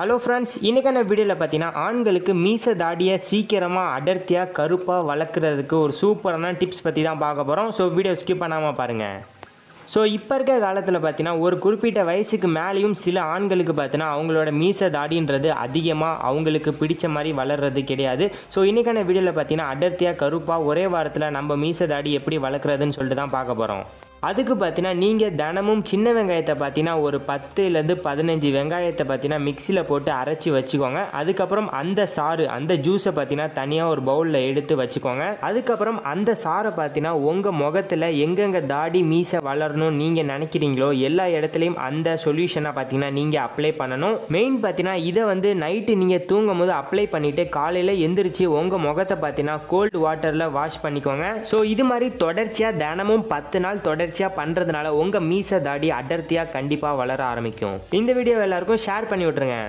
Hello friends இன்றைக்கான வீடியோவில் பார்த்தீங்கன்னா ஆண்களுக்கு மீச தாடியை சீக்கிரமாக அடர்த்தியாக கருப்பாக வளர்க்குறதுக்கு ஒரு சூப்பரான டிப்ஸ் பற்றி தான் பார்க்க போகிறோம் ஸோ வீடியோ ஸ்கிப் பண்ணாமல் பாருங்கள் ஸோ இப்போ இருக்க காலத்தில் பார்த்தீங்கன்னா ஒரு குறிப்பிட்ட வயசுக்கு மேலேயும் சில ஆண்களுக்கு பார்த்தீங்கன்னா அவங்களோட மீச தாடின்றது அதிகமாக அவங்களுக்கு பிடிச்ச மாதிரி வளர்றது கிடையாது. ஸோ இன்றைக்கான வீடியோவில் பார்த்தீங்கன்னா அடர்த்தியாக கருப்பாக ஒரே வாரத்தில் நம்ம மீச தாடி எப்படி வளர்க்குறதுன்னு சொல்லிட்டு தான் பார்க்க போகிறோம் அதுக்கு பார்த்தீங்கன்னா நீங்கள் தினமும் சின்ன வெங்காயத்தை பார்த்தீங்கன்னா ஒரு பத்துலேருந்து பதினஞ்சு வெங்காயத்தை பார்த்தீங்கன்னா மிக்சியில் போட்டு அரைச்சி வச்சுக்கோங்க. அதுக்கப்புறம் அந்த சாறு அந்த ஜூஸை பார்த்தீங்கன்னா தனியாக ஒரு பவுலில் எடுத்து வச்சுக்கோங்க. அதுக்கப்புறம் அந்த சாறை பார்த்தீங்கன்னா உங்கள் முகத்தில் எங்கெங்கே தாடி மீசை வளரணும் நீங்கள் நினைக்கிறீங்களோ எல்லா இடத்துலையும் அந்த சொல்யூஷனை பார்த்தீங்கன்னா நீங்கள் அப்ளை பண்ணணும். மெயின் பார்த்தீங்கன்னா இதை வந்து நைட்டு நீங்கள் தூங்கும் போது அப்ளை பண்ணிவிட்டு காலையில் எந்திரிச்சு உங்கள் முகத்தை பார்த்தீங்கன்னா கோல்டு வாட்டரில் வாஷ் பண்ணிக்கோங்க. ஸோ இது மாதிரி தொடர்ச்சியாக தினமும் பத்து நாள் தொடர்ச்சியாக பண்ணுறதுனால உங்கள் மீச தாடி அடர்த்தியாக கண்டிப்பாக வளர ஆரம்பிக்கும். இந்த வீடியோ எல்லாருக்கும் ஷேர் பண்ணி விட்ருங்க